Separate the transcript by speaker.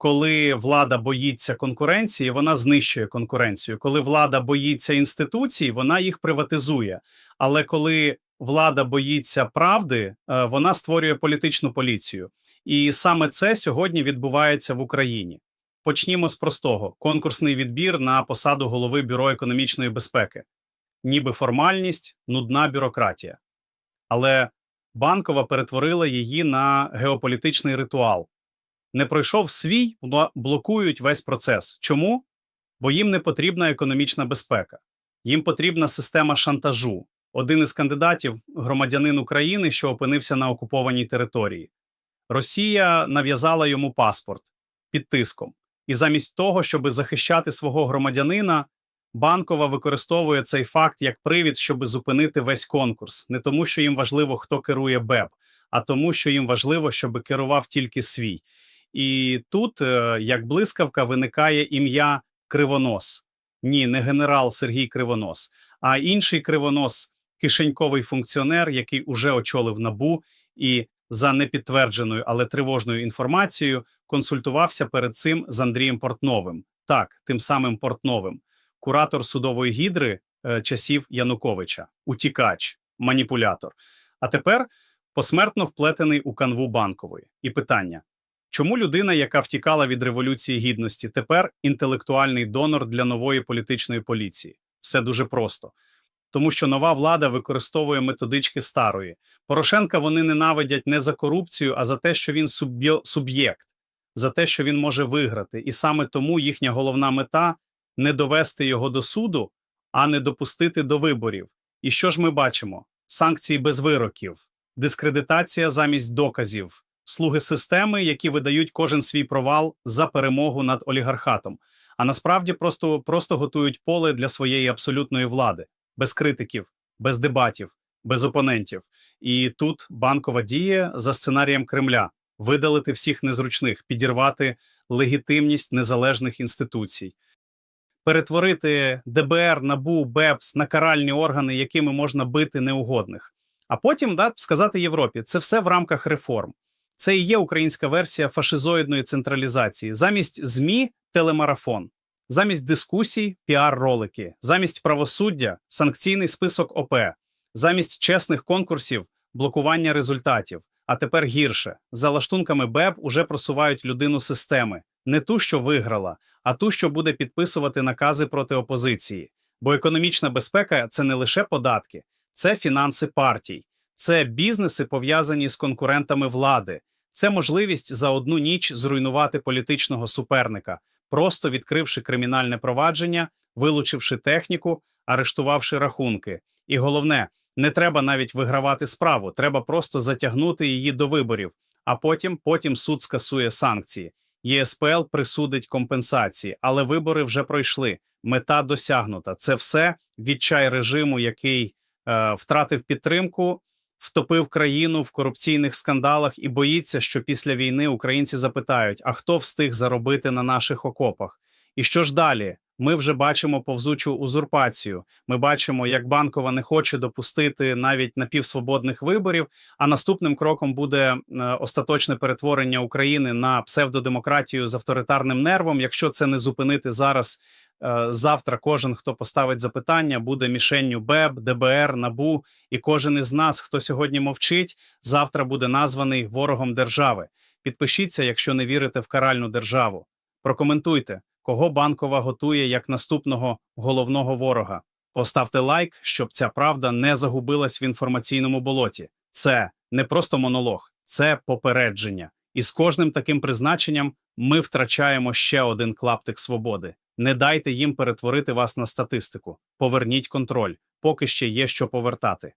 Speaker 1: коли влада боїться конкуренції, вона знищує конкуренцію. Коли влада боїться інституцій, вона їх приватизує. Але коли влада боїться правди, е, вона створює політичну поліцію. І саме це сьогодні відбувається в Україні. Почнімо з простого: конкурсний відбір на посаду голови бюро економічної безпеки, ніби формальність, нудна бюрократія. Але банкова перетворила її на геополітичний ритуал. Не пройшов свій, блокують весь процес. Чому? Бо їм не потрібна економічна безпека, їм потрібна система шантажу. Один із кандидатів громадянин України, що опинився на окупованій території. Росія нав'язала йому паспорт під тиском. І замість того, щоб захищати свого громадянина, банкова використовує цей факт як привід, щоб зупинити весь конкурс, не тому, що їм важливо, хто керує БЕП, а тому, що їм важливо, щоб керував тільки свій. І тут, е, як блискавка, виникає ім'я Кривонос. Ні, не генерал Сергій Кривонос, а інший кривонос, кишеньковий функціонер, який уже очолив набу і за непідтвердженою, але тривожною інформацією консультувався перед цим з Андрієм Портновим. Так, тим самим Портновим, куратор судової гідри е, часів Януковича, утікач, маніпулятор. А тепер посмертно вплетений у канву банкової. І питання: чому людина, яка втікала від революції гідності, тепер інтелектуальний донор для нової політичної поліції? Все дуже просто. Тому що нова влада використовує методички старої. Порошенка вони ненавидять не за корупцію, а за те, що він суб'єкт, за те, що він може виграти. І саме тому їхня головна мета не довести його до суду, а не допустити до виборів. І що ж ми бачимо? Санкції без вироків, дискредитація замість доказів, слуги системи, які видають кожен свій провал за перемогу над олігархатом. А насправді просто, просто готують поле для своєї абсолютної влади, без критиків, без дебатів, без опонентів. І тут банкова діє за сценарієм Кремля видалити всіх незручних, підірвати легітимність незалежних інституцій, перетворити ДБР, НАБУ, БЕПС на каральні органи, якими можна бити неугодних. А потім да, сказати Європі, це все в рамках реформ. Це і є українська версія фашизоїдної централізації. Замість ЗМІ телемарафон, замість дискусій піар-ролики, замість правосуддя санкційний список ОП, замість чесних конкурсів блокування результатів. А тепер гірше за лаштунками БЕБ уже просувають людину системи, не ту, що виграла, а ту, що буде підписувати накази проти опозиції. Бо економічна безпека це не лише податки, це фінанси партій, це бізнеси пов'язані з конкурентами влади, це можливість за одну ніч зруйнувати політичного суперника, просто відкривши кримінальне провадження, вилучивши техніку, арештувавши рахунки. І головне, не треба навіть вигравати справу, треба просто затягнути її до виборів, а потім, потім суд скасує санкції. ЄСПЛ присудить компенсації, але вибори вже пройшли. Мета досягнута. Це все відчай режиму, який е, втратив підтримку, втопив країну в корупційних скандалах і боїться, що після війни українці запитають: а хто встиг заробити на наших окопах? І що ж далі? Ми вже бачимо повзучу узурпацію. Ми бачимо, як банкова не хоче допустити навіть напівсвободних виборів. А наступним кроком буде е, остаточне перетворення України на псевдодемократію з авторитарним нервом. Якщо це не зупинити зараз, е, завтра кожен, хто поставить запитання, буде мішенню БЕБ, ДБР, НАБУ, і кожен із нас, хто сьогодні мовчить, завтра буде названий ворогом держави. Підпишіться, якщо не вірите в каральну державу. Прокоментуйте, кого банкова готує як наступного головного ворога. Поставте лайк, щоб ця правда не загубилась в інформаційному болоті. Це не просто монолог, це попередження. І з кожним таким призначенням ми втрачаємо ще один клаптик свободи. Не дайте їм перетворити вас на статистику. Поверніть контроль, поки ще є що повертати.